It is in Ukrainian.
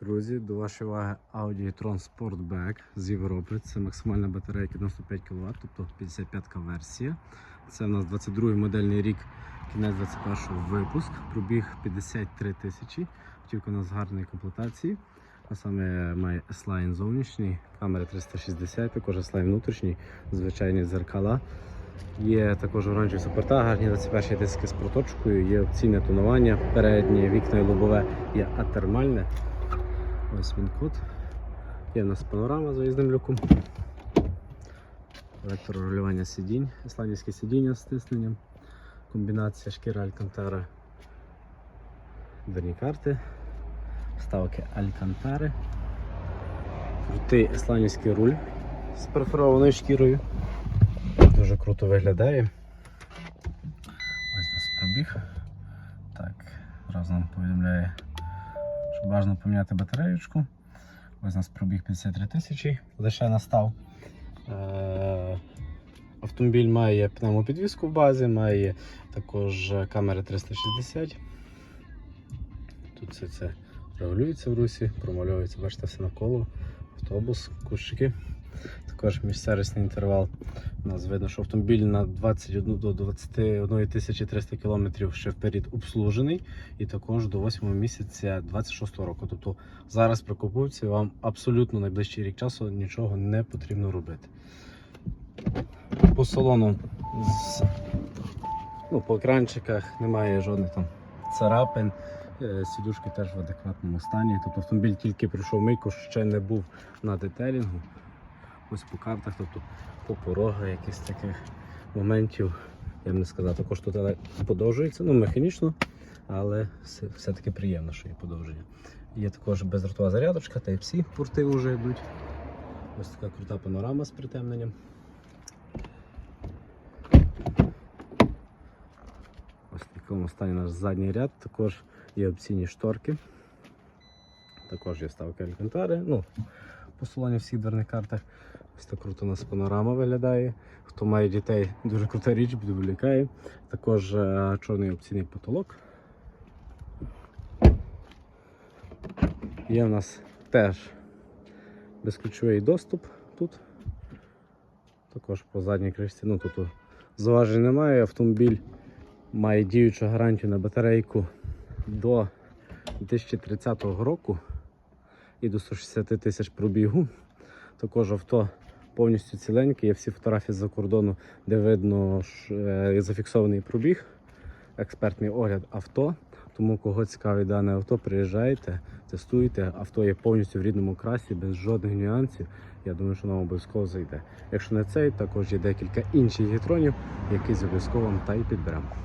Друзі, до вашої уваги Audi e-tron Sportback з Європи. Це максимальна батарея 95 кВт, тобто 55 версія. Це у нас 22-й модельний рік, кінець 21-го випуск. Пробіг 53 тисячі. Автівка у нас гарної комплектації. А саме має S-Line зовнішній, камера 360, також S-Line внутрішній, звичайні дзеркала. Є також оранжеві супорта, гарні 21 диски з проточкою, є опційне тонування, переднє вікна і лобове є атермальне. Ось він код. Є в нас панорама з виїзним люком. Електрорегулювання сидінь, ісландське сидіння з стисненням, комбінація шкіра Алькантара, дверні карти, вставки Алькантари, крутий ісландський руль з перфорованою шкірою. Дуже круто виглядає. Ось нас пробіг. Так, раз нам повідомляє бажано поміняти батареєчку. Ось у нас пробіг 53 тисячі, лише настав. Е, Автомобіль має пневмопідвізку в базі, має також камери 360. Тут все це регулюється в русі, промальовується, бачите, все навколо. Автобус, кущики. Також міжсервісний інтервал. У нас видно, що автомобіль на 21 до 21 300 км ще вперед обслужений, і також до 8 місяця 26 року. Тобто зараз при купівці вам абсолютно найближчий рік часу нічого не потрібно робити. По салону з, ну, по екранчиках немає жодних там царапин. Е, Сідушки теж в адекватному стані. Тобто автомобіль тільки пройшов мийку, ще не був на детелінгу. Ось по картах, тобто по порогах якихось таких моментів, я б не сказав, також тут подовжується, ну механічно, але все- все-таки приємно, що є подовження. Є також бездротова зарядочка, Type-C порти вже йдуть. Ось така крута панорама з притемненням. Ось в такому стані наш задній ряд, також є опційні шторки. Також є вставки алькантари. Ну, по салоні всіх дверних картах. Ось так круто у нас панорама виглядає. Хто має дітей, дуже крута річ, відволікає. Також е, чорний опційний потолок. Є в нас теж безключовий доступ тут. Також по задній кришці. Ну, тут заважень немає. Автомобіль має діючу гарантію на батарейку до 2030 року і до 160 тисяч пробігу. Також авто повністю ціленьке, є всі фотографії з-за кордону, де видно що, е, зафіксований пробіг, експертний огляд авто. Тому кого цікавить дане авто, приїжджайте, тестуйте. Авто є повністю в рідному красі, без жодних нюансів. Я думаю, що нам обов'язково зайде. Якщо не цей, також є декілька інших гітронів, які з обов'язково та й підберемо.